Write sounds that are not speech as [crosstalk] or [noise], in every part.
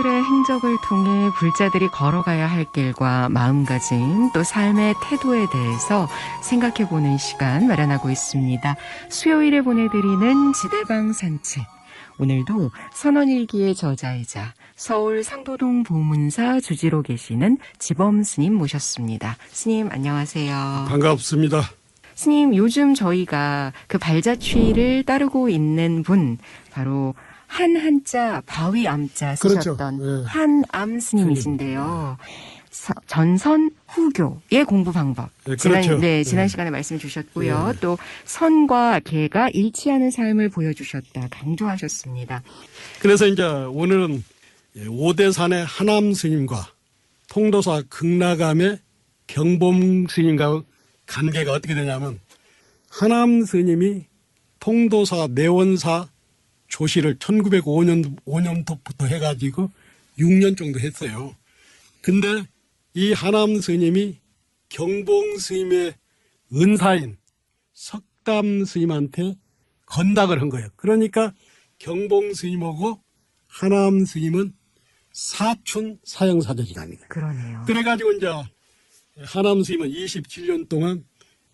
스님들의 행적을 통해 불자들이 걸어가야 할 길과 마음가짐 또 삶의 태도에 대해서 생각해 보는 시간 마련하고 있습니다. 수요일에 보내드리는 지대방 산책. 오늘도 선원일기의 저자이자 서울 상도동 보문사 주지로 계시는 지범 스님 모셨습니다. 스님 안녕하세요. 반갑습니다. 스님, 요즘 저희가 그 발자취를 따르고 있는 분, 바로 한 한자 바위 암자 그렇죠. 쓰셨던 네. 한암 스님이신데요. 서- 전선 후교의 공부 방법. 네, 지난, 그렇죠. 네, 지난 네. 시간에 말씀 주셨고요. 네. 또 선과 개가 일치하는 삶을 보여주셨다 강조하셨습니다. 그래서 이제 오늘은 오대산의 하남 스님과 통도사 극락암의 경범 스님과 관계가 어떻게 되냐면 하남 스님이 통도사 내원사 조시를 1905년 5년부터 해가지고 6년 정도 했어요. 근데 이 하남 스님이 경봉 스님의 은사인 석담 스님한테 건닥을 한 거예요. 그러니까 경봉 스님하고 하남 스님은 사춘 사형사제지간이에요. 그러네요. 그래가지고 이제 하남 스님은 27년 동안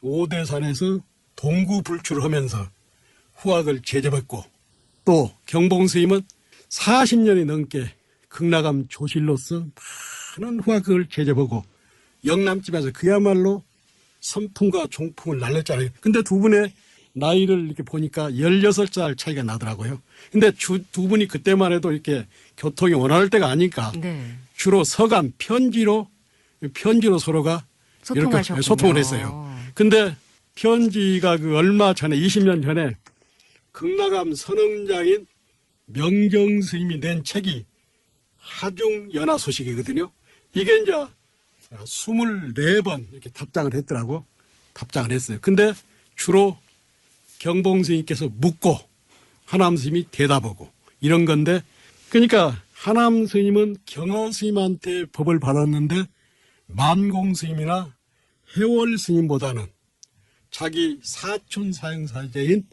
오대산에서 동구 불출을 하면서 후학을 제접했고 또 경봉 스님은 40년이 넘게 극락암 조실로서 많은 후학을 제접하고 영남집에서 그야말로 선풍과 종풍을 날렸잖아요. 근데 두 분의 나이를 이렇게 보니까 16살 차이가 나더라고요. 근데 주, 두 분이 그때만 해도 이렇게 교통이 원활할 때가 아니까 네. 주로 서간 편지로 편지로 서로가 이렇게 소통하셨군요. 소통을 했어요. 근데 편지가 그 얼마 전에 20년 전에 극락암 선흥장인 명정 스님이 낸 책이 하중 연화 소식이거든요. 이게 이제 24번 이렇게 답장을 했더라고. 답장을 했어요. 근데 주로 경봉 스님께서 묻고 하남 스님이 대답하고 이런 건데 그러니까 하남 스님은 경어 스님한테 법을 받았는데 만공 스님이나 해월 스님보다는 자기 사촌 사형 사제인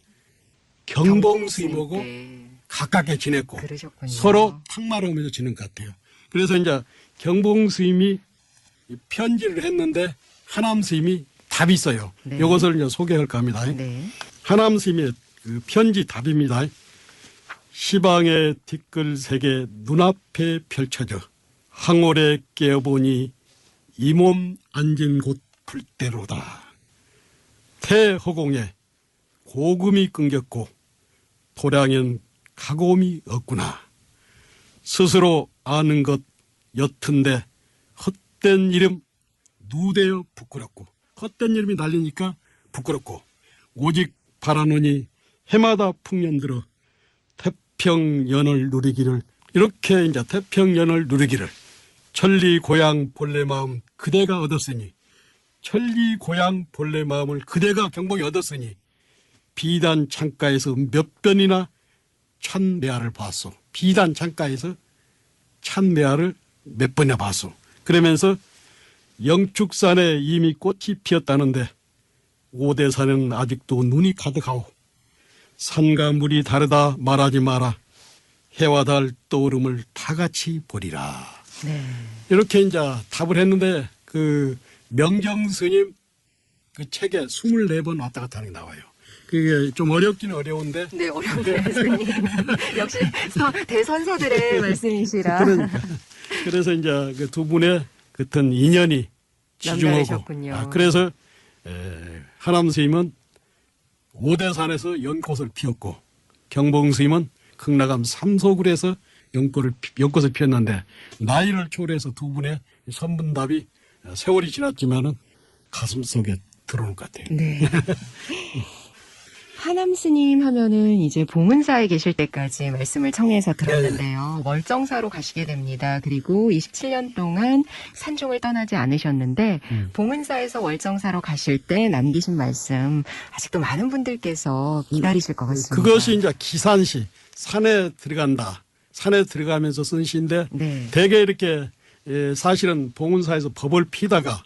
경봉 스님하고 네. 가깝게 지냈고 그러셨군요. 서로 탁말하면서 지는 것 같아요. 그래서 이제 경봉 스님이 이 편지를 했는데 하남 스님이 답이 있어요. 네. 이것을 이제 소개할까 합니다. 네. 하남 스님의 그 편지 답입니다. 시방의 뒷글 세계 눈앞에 펼쳐져 항오래 깨어보니 이 몸 앉은 곳 불대로다. 태허공에 고금이 끊겼고 도량엔 가곰이 없구나. 스스로 아는 것 옅은데 헛된 이름 누대어 부끄럽고 헛된 이름이 날리니까 부끄럽고 오직 바라노니 해마다 풍년 들어 태평연을 누리기를 이렇게 이제 태평연을 누리기를 천리 고향 본래 마음 그대가 얻었으니 천리 고향 본래 마음을 그대가 경복이 얻었으니 비단 창가에서 몇 번이나 찬매화를 봤소. 비단 창가에서 찬매화를 몇 번이나 봤소. 그러면서 영축산에 이미 꽃이 피었다는데 오대산은 아직도 눈이 가득하오. 산과 물이 다르다 말하지 마라. 해와 달 떠오름을 다 같이 보리라. 네. 이렇게 이제 답을 했는데 그 명정 스님 그 책에 24번 왔다 갔다 하는 게 나와요. 그게 좀 어렵기는 어려운데 네, 어려운데, [laughs] 스님. 역시 서- 대선서들의 [laughs] 말씀이시라. 그러니까. 그래서 이제 그 두 분의 같은 인연이 남다르셨군요. 아, 그래서 에, 하남 스님은 오대산에서 연꽃을 피웠고 경봉 스님은 극락암 삼소굴에서 연꽃을 피- 연꽃을 피웠는데 나이를 초월해서 두 분의 선분답이 세월이 지났지만은 가슴 속에 들어오는 것 같아요. 네. [laughs] 하남 스님 하면은 이제 봉은사에 계실 때까지 말씀을 청해서 들었는데요. 월정사로 가시게 됩니다. 그리고 27년 동안 산중을 떠나지 않으셨는데 음. 봉은사에서 월정사로 가실 때 남기신 말씀 아직도 많은 분들께서 기다리실 것 같습니다. 그것이 이제 기산시 산에 들어간다. 산에 들어가면서 쓴 시인데 네. 대개 이렇게 예, 사실은 봉은사에서 법을 피다가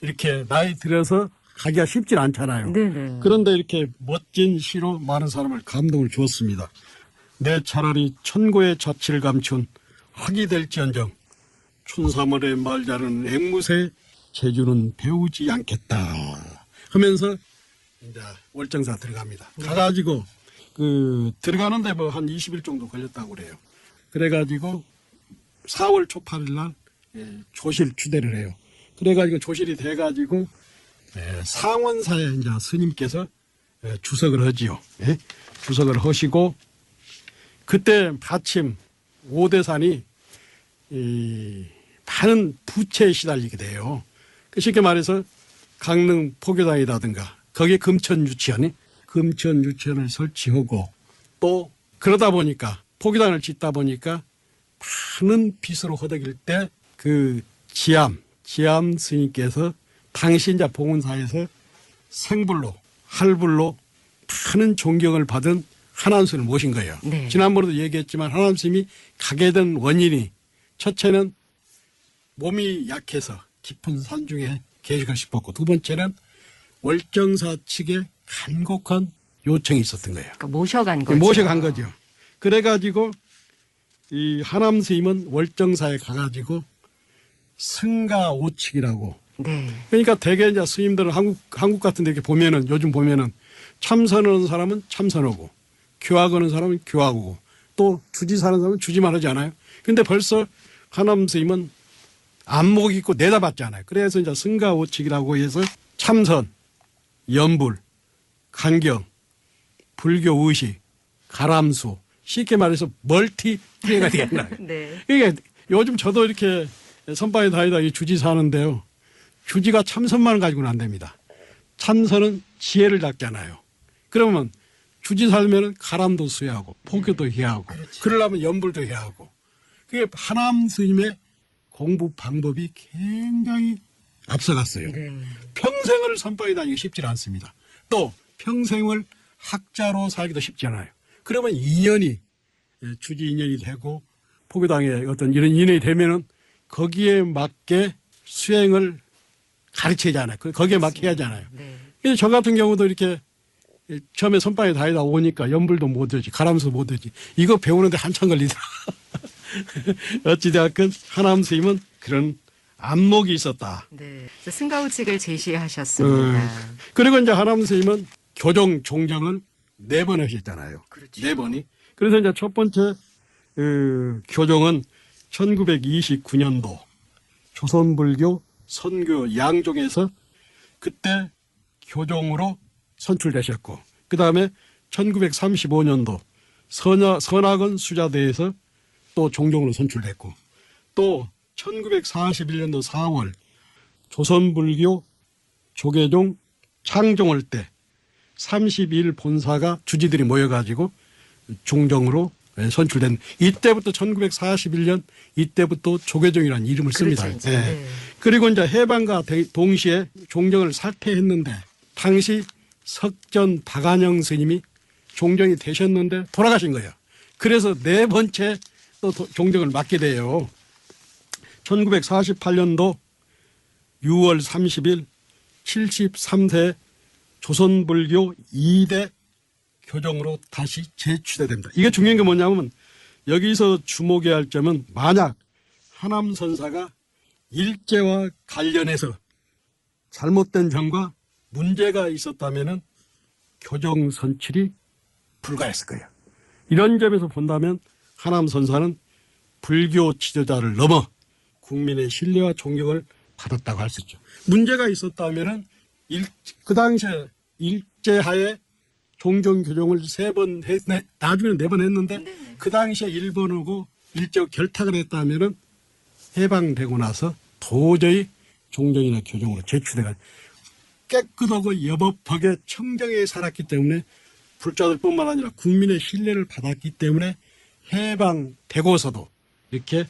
이렇게 나이 들어서 가기가 쉽진 않잖아요. 네네. 그런데 이렇게 멋진 시로 많은 사람을 감동을 주었습니다. 내 차라리 천고의 자취를 감춘 학이 될지언정 춘삼월의 말자는 앵무새 제주는 배우지 않겠다 하면서 이제 월정사 들어갑니다. 가가지고 그 들어가는데 뭐 한 20일 정도 걸렸다고 그래요. 그래가지고 4월 초 8일 날 예, 조실 추대를 해요. 그래가지고 조실이 돼가지고 예, 상원사에 이제 스님께서 예, 주석을 하지요. 예? 주석을 하시고 그때 마침 오대산이 이 많은 부채에 시달리게 돼요. 그 쉽게 말해서 강릉 포교당이라든가 거기에 금천 유치원이 금천 유치원을 설치하고 또 그러다 보니까 포교당을 짓다 보니까 많은 빚으로 허덕일 때 그 지암 지암 스님께서 당시 이제 봉은사에서 생불로 할불로 많은 존경을 받은 하남스님을 모신 거예요. 네. 지난번에도 얘기했지만 하남스님이 가게 된 원인이 첫째는 몸이 약해서 깊은 산 중에 계시고 싶었고 두 번째는 월정사 측에 간곡한 요청이 있었던 거예요. 그러니까 모셔간 거죠. 모셔간 거죠. 그래가지고 이 하남 스님은 월정사에 가가지고 승가 오칙이라고 네. 그러니까 대개 이제 스님들은 한국 한국 같은 데 이렇게 보면은 요즘 보면은 참선하는 사람은 참선하고 교학하는 사람은 교학하고 또 주지사는 사람은 주지만 하지 않아요. 근데 벌써 하남 스님은 안목 있고 내다봤잖아요. 그래서 이제 승가오칙이라고 해서 참선, 연불, 간경, 불교 의식, 가람수 쉽게 말해서 멀티 피해가 되겠나요? [laughs] 네. 그러니까 요즘 저도 이렇게 선방에 다니다 이 주지 사는데요. 주지가 참선만 가지고는 안 됩니다. 참선은 지혜를 닦잖아요. 그러면 주지 살면은 가람도 수여하고 포교도 해야 하고 그러려면 연불도 해야 하고 그게 하남 스님의 공부 방법이 굉장히 앞서갔어요. 네. 평생을 선방에 다니기 쉽지 않습니다. 또 평생을 학자로 살기도 쉽지 않아요. 그러면 인연이 예, 주지 인연이 되고 포교당의 어떤 이런 인연이 되면은 거기에 맞게 수행을 가르치잖아요. 그- 거기에 맞게 해야 하잖아요. 네. 그래서 저 같은 경우도 이렇게 처음에 선방에 다니다 오니까 연불도 못 되지, 가람수 못 되지. 이거 배우는데 한참 걸리더라. 어찌되었건 하남 스님은 그런 안목이 있었다. 네. 승가우칙을 제시하셨습니다. 그리고 이제 하남 스님은 교정 종정을 네 번 하셨잖아요. 그렇죠. 네 번이. 그래서 이제 첫 번째 그 교정은 1929년도 조선불교 선교 양종에서 그때 교종으로 선출되셨고 그 다음에 1935년도 선하, 선학원 수자대에서 또 종종으로 선출됐고 또 1941년도 4월 조선불교 조계종 창종할 때 31 본사가 주지들이 모여가지고 종정으로 선출된 이때부터 1941년 이때부터 조계종이라는 이름을 씁니다. 그렇죠. 예. 네. 그리고 이제 해방과 대- 동시에 종정을 살퇴했는데 당시 석전 박안영 스님이 종정이 되셨는데 돌아가신 거예요. 그래서 네 번째 또 도- 종정을 맡게 돼요. 1948년도 6월 30일 73세 조선불교 2대 교정으로 다시 재취대됩니다. 이게 중요한 게 뭐냐면 여기서 주목해야 할 점은 만약 하남 선사가 일제와 관련해서 잘못된 점과 문제가 있었다면은 교정 선출이 불가했을 거예요. 이런 점에서 본다면 하남 선사는 불교 지도자를 넘어 국민의 신뢰와 존경을 받았다고 할 수 있죠. 문제가 있었다면은 일, 그 당시에 일제하에 종종 교정을 세 번 했, 네, 나중에는 네 번 했는데 그 당시에 일본하고 일제 결탁을 했다면은 해방되고 나서 도저히 종정이나 교정으로 제출돼가 깨끗하고 여법하게 청정에 살았기 때문에 불자들뿐만 아니라 국민의 신뢰를 받았기 때문에 해방되고서도 이렇게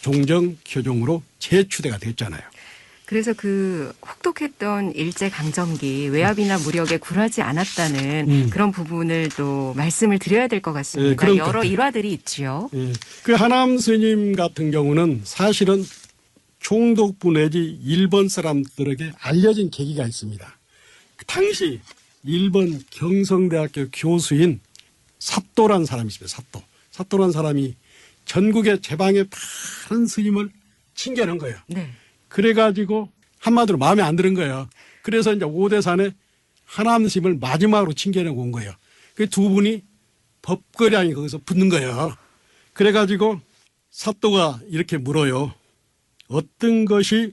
종정 교정으로 재추대가 됐잖아요. 그래서 그 혹독했던 일제 강점기 외압이나 무력에 굴하지 않았다는 음. 그런 부분을 또 말씀을 드려야 될것 예, 같습니다. 그런 것 여러 같아요. 일화들이 있지요. 예. 그 하남 스님 같은 경우는 사실은 총독부 내지 일본 사람들에게 알려진 계기가 있습니다. 그 당시 일본 경성대학교 교수인 사또란 사람이 있습니다. 사또. 사또란 사람이 전국의 제방에 많은 스님을 칭겨낸 거예요. 네. 그래가지고 한마디로 마음에 안 드는 거예요. 그래서 이제 오대산에 하남 스님을 마지막으로 칭겨내고 온 거예요. 그 두 분이 법거량이 거기서 붙는 거예요. 그래가지고 사또가 이렇게 물어요. 어떤 것이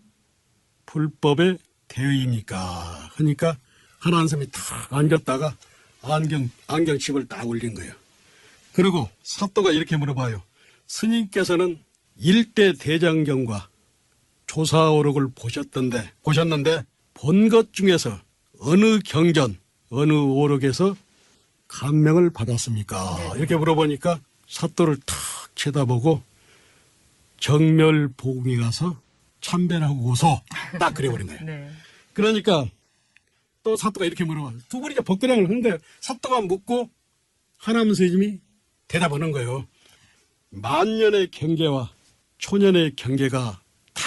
불법의 대의입니까? 그러니까 하나한 스님이 탁 앉았다가 안경, 안경칩을 딱 올린 거예요. 그리고 사또가 이렇게 물어봐요. 스님께서는 일대 대장경과 조사 오록을 보셨던데, 보셨는데, 본 것 중에서 어느 경전, 어느 오록에서 감명을 받았습니까? 이렇게 물어보니까 사또를 탁 쳐다보고 정멸복음에 가서 참배하고 오소. 딱 그래버린 거예요. 네. 그러니까 또 사또가 이렇게 물어봐요. 두 분이 이제 법그량을 하는데 사또가 묻고 하남 스님이 대답하는 거예요. 만년의 경계와 초년의 경계가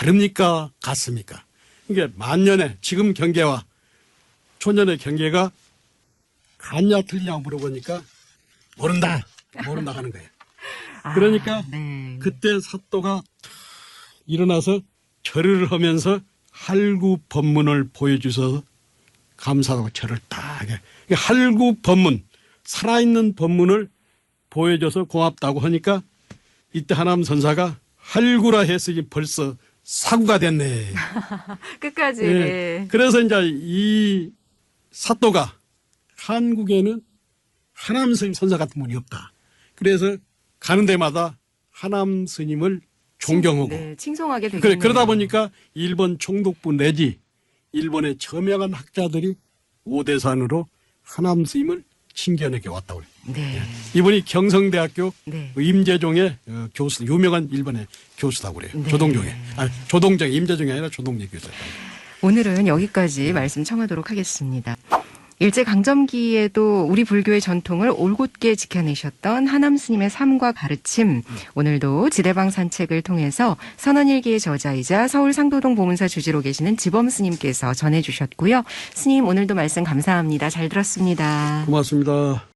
다릅니까? 같습니까? 이게 만년의 지금 경계와 초년의 경계가 같냐 틀리냐 물어보니까 모른다. 모른다 하는 거예요. 그러니까 아, 네. 그때 사또가 일어나서 절을 하면서 할구 법문을 보여주셔서 감사하고 절을 딱 해. 이 할구 법문, 살아있는 법문을 보여줘서 고맙다고 하니까 이때 하남 선사가 할구라 했으니 벌써 사구가 됐네. [laughs] 끝까지. 예. 네. 그래서 이제 이 사또가 한국에는 하남 스님 선사 같은 분이 없다. 그래서 가는 데마다 하남 스님을 존경하고 네, 칭송하게 되겠네요. 그래, 그러다 보니까 일본 총독부 내지 일본의 저명한 학자들이 오대산으로 하남 스님을 칭견하게 왔다고 그래요. 네. 이분이 경성대학교 네. 임재종의 어, 교수, 유명한 일본의 교수라고 그래요. 네. 조동종의. 아, 조동정, 임재종이 아니라 조동재 교수. 오늘은 여기까지 말씀 청하도록 하겠습니다. 일제 강점기에도 우리 불교의 전통을 올곧게 지켜내셨던 하남 스님의 삶과 가르침 오늘도 지대방 산책을 통해서 선언일기의 저자이자 서울 상도동 보문사 주지로 계시는 지범 스님께서 전해 주셨고요. 스님 오늘도 말씀 감사합니다. 잘 들었습니다. 고맙습니다.